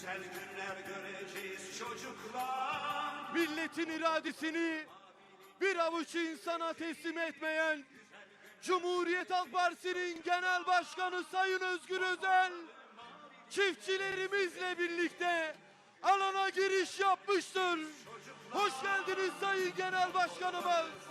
Güzel günler göreceğiz çocuklar. milletin iradesini bir avuç insana teslim etmeyen Cumhuriyet Halk Partisi'nin Genel Başkanı Sayın Özgür Özel çiftçilerimizle birlikte alana giriş yapmıştır. Hoş geldiniz Sayın Genel Başkanımız.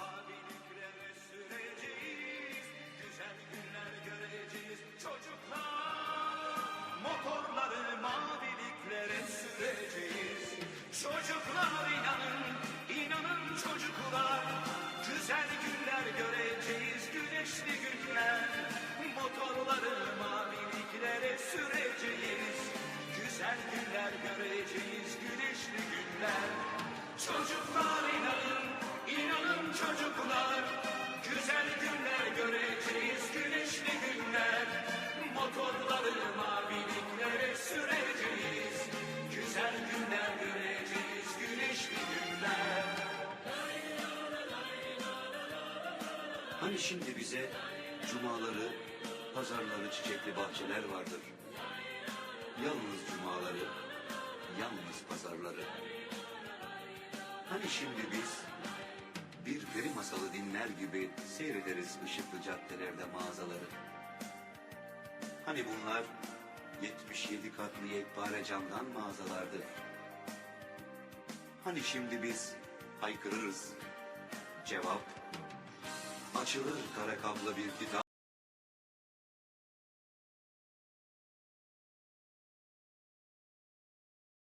Hani şimdi bize cumaları, pazarları çiçekli bahçeler vardır. Yalnız cumaları, yalnız pazarları. Hani şimdi biz bir peri masalı dinler gibi seyrederiz ışıklı caddelerde mağazaları. Hani bunlar 77 katlı yekpare camdan mağazalardı. Hani şimdi biz haykırırız. Cevap Açılır kara kaplı bir kitap.